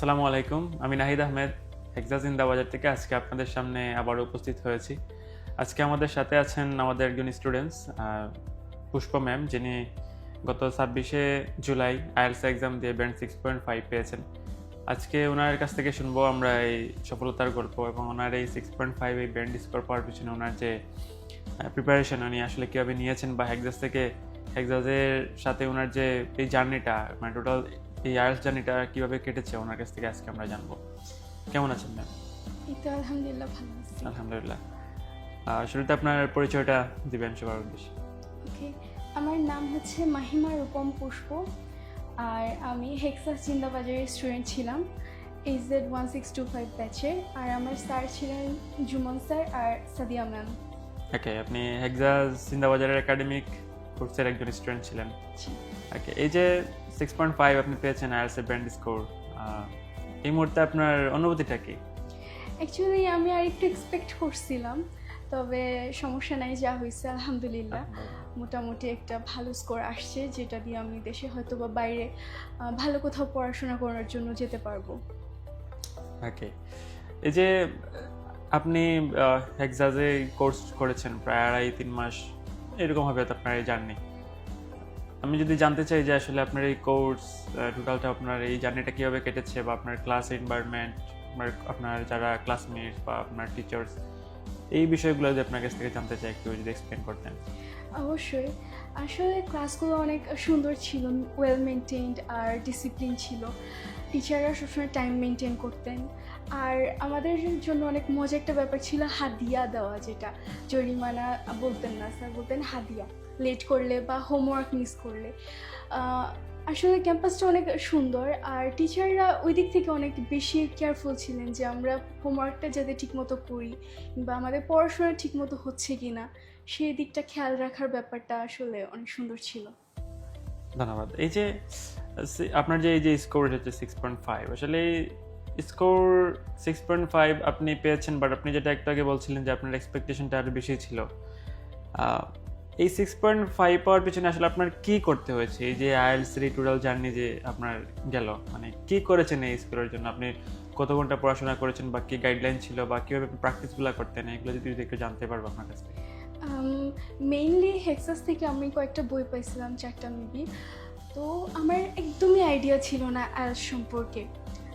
আসসালামু আলাইকুম। আমি নাহিদ আহমেদ হেক্সা জিন্দাবাজার থেকে আজকে আপনাদের সামনে আবার উপস্থিত হয়েছি। আজকে আমাদের সাথে আছেন আমাদের একজন স্টুডেন্টস পুষ্প ম্যাম যিনি গত ছাব্বিশে জুলাই আইএলস এক্সাম দিয়ে ব্যান্ড সিক্স পয়েন্ট ফাইভ পেয়েছেন। আজকে ওনার কাছ থেকে শুনব আমরা এই সফলতার গল্প এবং ওনার এই সিক্স পয়েন্ট ফাইভ এই ব্যান্ড স্কোর পাওয়ার পিছনে ওনার যে প্রিপারেশন উনি আসলে কীভাবে নিয়েছেন বা হেক্সাস থেকে হেক্সাসের সাথে ওনার যে, এই জার্নিটা মানে টোটাল এই আয়ার্স জার্নিটা কীভাবে কেটেছে ওনার কাছ থেকে আজকে আমরা জানব। কেমন আছেন ম্যাম? এই তো আলহামদুলিল্লাহ ভালো আছি। আলহামদুলিল্লাহ। শুরুতে আপনার পরিচয়টা দিবেন সবার উদ্দেশ্যে। ওকে আমার নাম হচ্ছে মাহিমা রূপম পুষ্প আর আমি হেক্সাস জিন্দাবাজারের স্টুডেন্ট ছিলাম H Z one six two five ব্যাচের আর আমার স্যার ছিলেন জুমন স্যার আর সাদিয়া ম্যাম। ওকে আপনি হেক্সাস জিন্দাবাজারের একাডেমিক কোর্সের একজন স্টুডেন্ট ছিলেন। ওকে এই যে সিক্স পয়েন্ট ফাইভ আপনি পেয়েছেন আয়ার্সের ব্যান্ড স্কোর এই মুহূর্তে আপনার অনুভূতিটা কি? অ্যাকচুয়ালি আমি আর একটু এক্সপেক্ট করছিলাম তবে সমস্যা নাই যা হয়েছে আলহামদুলিল্লাহ। মোটামুটি একটা ভালো স্কোর আসছে যেটা দিয়ে আমি দেশে হয়তো বা বাইরে ভালো কোথাও পড়াশোনা করার জন্য যেতে পারব। ওকে এই যে আপনি হেক্সাজে কোর্স করেছেন প্রায় আড়াই তিন মাস এরকম হবে তো আপনার এই জার্নি আমি যদি জানতে চাই যে আসলে আপনার এই কোর্স টোটালটা আপনার এই জার্নিটা কীভাবে কেটেছে বা আপনার ক্লাস এনভায়রনমেন্ট আপনার যারা ক্লাসমেটস বা আপনার টিচার্স এই বিষয়গুলো যদি আপনার কাছ থেকে জানতে চাই, একটু যদি এক্সপ্লেন করতেন অবশ্যই। আসলে ক্লাসগুলো অনেক সুন্দর ছিল ওয়েল মেনটেন্ড আর ডিসিপ্লিন ছিল। টিচাররা সবসময় টাইম মেনটেন করতেন। আর আমাদের জন্য অনেক মজা একটা ব্যাপার ছিল, হাদিয়া দেওয়া যেটা। জরিমানা বলতেন না স্যার বলতেন হাদিয়া। লেট করলে বা হোমওয়ার্ক মিস করলে। আসলে ক্যাম্পাসটা অনেক সুন্দর। আর টিচাররা ওই দিক থেকে অনেক বেশি কেয়ারফুল ছিলেন যে আমরা হোমওয়ার্কটা যাতে ঠিকমতো করি বা আমাদের পড়াশোনা ঠিকমতো হচ্ছে কি না সেই দিকটা খেয়াল রাখার ব্যাপারটা আসলে অনেক সুন্দর ছিল। ধন্যবাদ। এই যে আপনার যে, এই যে স্কোর হচ্ছে সিক্স পয়েন্ট ফাইভ আসলে স্কোর সিক্স পয়েন্ট ফাইভ আপনি পেয়েছেন বাট আপনি যেটা একটু আগে বলছিলেন যে আপনার এক্সপেকটেশনটা আরও বেশি ছিল। এই সিক্স পয়েন্ট ফাইভ পাওয়ার পিছনে আসলে আপনার কি করতে হয়েছে? এই যে আইএলস এর টোটাল জার্নি যে আপনার গেল মানে কি করেছেন এই স্কুলের জন্য? আপনি কত ঘণ্টা পড়াশোনা করেছেন বা কি গাইডলাইন ছিল বা কীভাবে আপনি প্র্যাকটিসগুলো করতেন? এগুলো যদি একটু জানতে পারব আপনার কাছ মেইনলি হেক্সাস থেকে আমি কয়েকটা বই পাইছিলাম, চারটা মেবি তো আমার একদমই আইডিয়া ছিল না অ্যালস সম্পর্কে।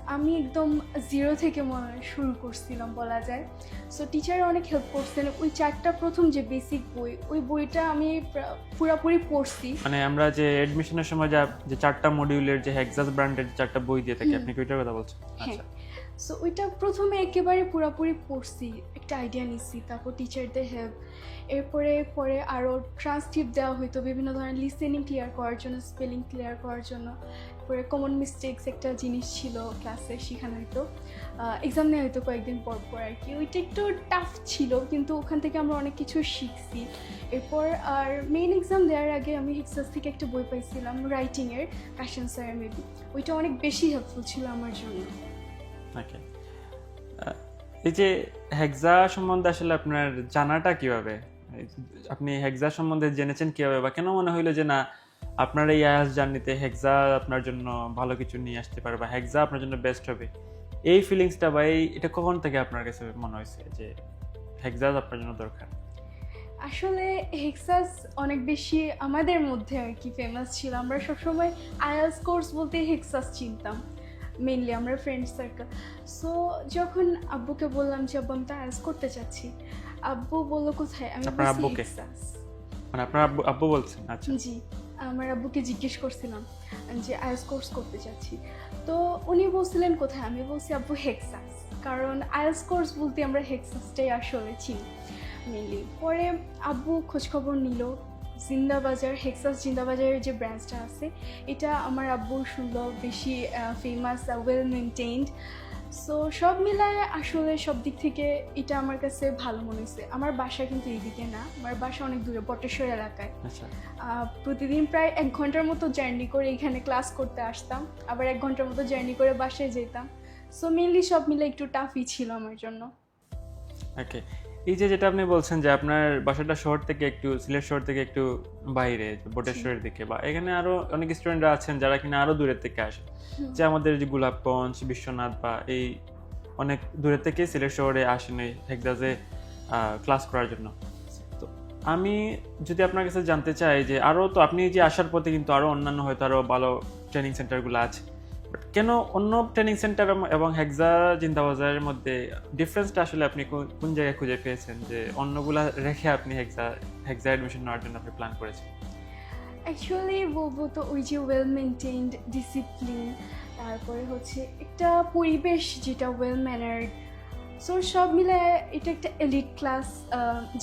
আমি একদম জিরো থেকে মনে শুরু করছিলাম বলা যায়। সো টিচার অনেক হেল্প করছেন। ওই চারটা প্রথম যে বেসিক বই ওই বইটা আমি প্রা- পুরাপুরি পড়ছি। মানে আমরা যে এডমিশনের সময় যা যে চারটা মডিউলের যে হেক্সাস ব্র্যান্ডের চারটা বই দিয়ে থাকি আপনি কি ওইটার কথা বলছেন? হ্যাঁ। আচ্ছা। সো ওইটা প্রথমে একেবারে পুরোপুরি পড়ছি। একটা আইডিয়া নিচ্ছি তারপর টিচারদের হেল্প এরপরে পরে আরও ট্রান্সক্রিপ্ট দেওয়া হইতো বিভিন্ন ধরনের লিসেনিং ক্লিয়ার করার জন্য স্পেলিং ক্লিয়ার করার জন্য। পরে কমন মিস্টেক্স একটা জিনিস ছিল ক্লাসে শেখানো হতো এক্সাম নেওয়া হতো কয়েকদিন পর পর আর কি। ওইটা একটু টাফ ছিল, কিন্তু ওখান থেকে আমরা অনেক কিছু শিখছি। এরপর আর মেইন এক্সাম দেওয়ার আগে আমি হেক্সাস থেকে একটা বই পাইছিলাম রাইটিংয়ের কাশন স্যারের মেবি ওইটা অনেক বেশি হেল্পফুল ছিল আমার জন্য। এই যে হেক্সা সম্বন্ধে আসলে আপনার জানাটা কীভাবে? আপনি হেক্সা সম্বন্ধে জেনেছেন কীভাবে? বা কেন মনে হইল যে না আপনার এই আয়াস জার্নিতে হেক্সা আপনার জন্য ভালো কিছু নিয়ে আসতে পারে বা হেক্সা আপনার জন্য বেস্ট হবে। এই ফিলিংসটা বা এই এটা কখন থেকে আপনার কাছে মনে হয়েছে যে হেক্সা আপনার জন্য দরকার? আসলে হেক্সাস অনেক বেশি আমাদের মধ্যে আর কি ফেমাস ছিল। আমরা সবসময় আয়াস কোর্স বলতে হেক্সাস চিনতাম। মেনলি আমরা ফ্রেন্ড সার্কেল সো যখন আব্বুকে বললাম যে আব্বু আমি তো আয়ালস করতে চাচ্ছি। আব্বু বলল কোথায়? আমি আপনার আব্বুকে? মানে আপনার আব্বু আব্বু বলছেন? আচ্ছা। জি। আমার আব্বুকে জিজ্ঞেস করছিলাম যে আয়ালস কোর্স করতে চাচ্ছি তো উনি বলছিলেন কোথায়? আমি বলছি, আব্বু হেক্সাস কারণ আয়ালস কোর্স বলতে আমরা হেক্সাসটাই আসলে চিনি মেনলি পরে আব্বু খোঁজখবর নিল, জিন্দাবাজার হেক্সাস জিন্দাবাজারের যে ব্রাঞ্চটা আছে, এটা আমার আব্বু সুন্দর, বেশি ফেমাস ওয়েল মেনটেইনড সো সব মিলায় আসলে সব দিক থেকে এটা আমার কাছে ভালো মনে হয়েছে। আমার বাসা কিন্তু এইদিকে না আমার বাসা অনেক দূরে বটেশ্বর এলাকায়। আচ্ছা। প্রতিদিন প্রায় এক ঘণ্টার মতো জার্নি করে এখানে ক্লাস করতে আসতাম। আবার এক ঘণ্টার মতো জার্নি করে বাসায় যেতাম। সো মেনলি সব মিলে একটু টাফই ছিল আমার জন্য। ওকে এই যে যেটা আপনি বলছেন যে আপনার বাসাটা শহর থেকে একটু সিলেট শহর থেকে একটু বাইরে বটেশ্বরের দিকে বা এখানে আরও অনেক স্টুডেন্টরা আছেন যারা কিনা আরও দূরের থেকে আসে যে আমাদের যে গোলাপগঞ্জ বিশ্বনাথ বা এই অনেক দূরের থেকে সিলেট শহরে আসেন এই হেকদাজে ক্লাস করার জন্য। তো আমি যদি আপনার কাছে জানতে চাই যে আরও তো আপনি যে আসার পথে কিন্তু আরও অন্যান্য হয়তো আরও ভালো ট্রেনিং সেন্টারগুলো আছে। কেন অন্য ট্রেনিং সেন্টার এবং হেক্সা জিন্দাবাজারের মধ্যে ডিফারেন্সটা আসলে আপনি কোন জায়গায় খুঁজে পেয়েছেন? যে অন্যগুলা রেখে আপনি হেক্সা হেক্সা অ্যাডমিশন নেওয়ার জন্য আপনি প্ল্যান করেছেন? অ্যাকচুয়ালি বলব তো ওই যে ওয়েল মেনটেন্ড ডিসিপ্লিন তারপরে হচ্ছে একটা পরিবেশ যেটা ওয়েল ম্যানার্ড সো সব মিলে এটা একটা এলিট ক্লাস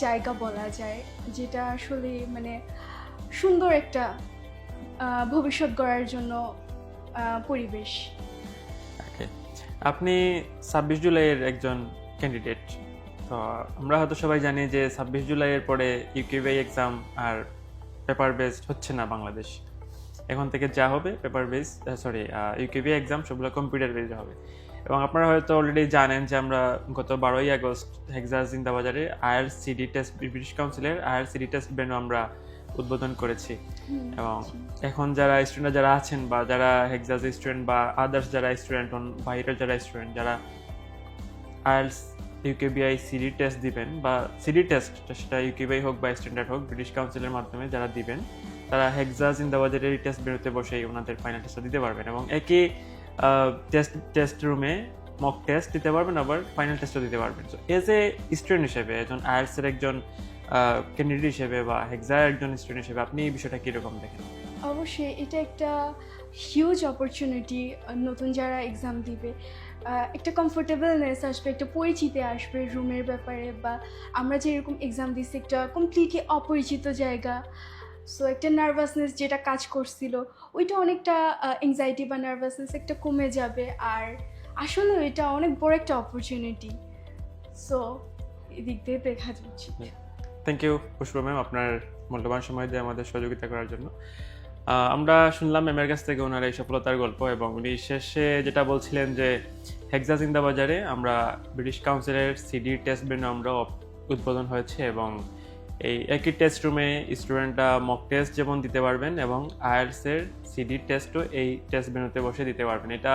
জায়গা বলা যায়, যেটা আসলে মানে সুন্দর একটা ভবিষ্যৎ গড়ার জন্য পরিবেশ। আপনি ছাব্বিশ জুলাইয়ের একজন ক্যান্ডিডেট তো আমরা হয়তো সবাই জানি যে ছাব্বিশ জুলাইয়ের পরে ইউকিউবিআই এক্সাম আর পেপার বেসড হচ্ছে না বাংলাদেশ। এখন থেকে যা হবে paper base sorry UKVI exam সবগুলো কম্পিউটার বেসড হবে। এবং আপনারা হয়তো অলরেডি জানেন যে আমরা গত বারোই আগস্ট হেক্সাস জিন্দাবাজারে আয়ার সিডি টেস্ট ব্রিটিশ কাউন্সিলের আয়ার সিডি টেস্ট ভেন্যু আমরা উদ্বোধন করেছি। এবং এখন যারা স্টুডেন্ট যারা আছেন বা যারা হেক্সাস স্টুডেন্ট বা আদার্স যারা স্টুডেন্ট বাইরের যারা স্টুডেন্ট যারা আইএলস ইউকেবিআই সিডি টেস্ট দিবেন বা সিডি টেস্ট সেটা ইউকেবিআই হোক বা স্ট্যান্ডার্ড হোক ব্রিটিশ কাউন্সিলের মাধ্যমে যারা দিবেন তারা হেক্সাস ইন্দাবাজারের টেস্ট বেরোতে বসেই ওনাদের ফাইনাল টেস্টটা দিতে পারবেন এবং একই টেস্ট টেস্ট রুমে মক টেস্ট দিতে পারবেন আবার ফাইনাল টেস্টও দিতে পারবেন। সো এজ এ স্টুডেন্ট হিসেবে একজন আয়ার্সের একজন ক্যান্ডিডেট হিসেবে বা হেক্সার একজন স্টুডেন্ট হিসেবে আপনি এই বিষয়টা কীরকম দেখেন? অবশ্যই এটা একটা হিউজ অপরচুনিটি নতুন যারা এক্সাম দিবে একটা কমফোর্টেবলনেস আসবে একটা পরিচিতি আসবে রুমের ব্যাপারে বা আমরা যেরকম এক্সাম দিচ্ছি একটা কমপ্লিটলি অপরিচিত জায়গা সো একটা নার্ভাসনেস যেটা কাজ করছিল ওইটা অনেকটা এংজাইটি বা নার্ভাসনেস একটা কমে যাবে আর আসলে এটা অনেক বড় একটা অপরচুনিটি সো এদিক দিয়ে দেখা যাচ্ছে। থ্যাংক ইউ পুষ্প ম্যাম আপনার মূল্যবান সময় দিয়ে আমাদের সহযোগিতা করার জন্য। আমরা শুনলাম ম্যামের কাছ থেকে ওনার এই সফলতার গল্প এবং উনি শেষে যেটা বলছিলেন যে, হেক্সা জিন্দাবাজারে আমরা ব্রিটিশ কাউন্সিলের সিডি টেস্ট বেনু আমরা উদ্বোধন হয়েছে এবং এই একই টেস্ট রুমে স্টুডেন্টরা মক টেস্ট যেমন দিতে পারবেন এবং আয়ার্সের সিডি টেস্টও এই টেস্ট বেনুতে বসে দিতে পারবেন। এটা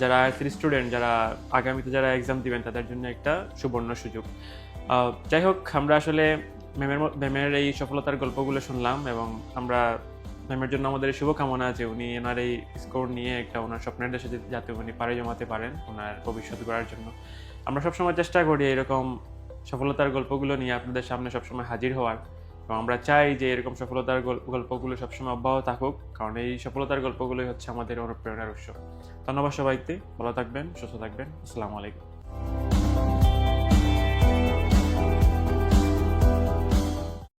যারা আয়ার্সের স্টুডেন্ট যারা আগামীতে যারা এক্সাম দিবেন, তাদের জন্য একটা সুবর্ণ সুযোগ। যাই হোক, আমরা আসলে ম্যামের ম্যামের এই সফলতার গল্পগুলো শুনলাম এবং আমরা ম্যামের জন্য আমাদের শুভকামনা আছে উনি এনার এই স্কোর নিয়ে একটা ওনার স্বপ্নের দেশে যাতে উনি পাড়ি জমাতে পারেন ওনার ভবিষ্যৎ গড়ার জন্য। আমরা সবসময় চেষ্টা করি এরকম সফলতার গল্পগুলো নিয়ে আপনাদের সামনে সবসময় হাজির হওয়ার। এবং আমরা চাই যে এরকম সফলতার গল্পগুলো সবসময় অব্যাহত থাকুক, কারণ এই সফলতার গল্পগুলোই হচ্ছে আমাদের অনুপ্রেরণার উৎস। ধন্যবাদ সবাইকে, ভালো থাকবেন, সুস্থ থাকবেন, আসসালামু আলাইকুম।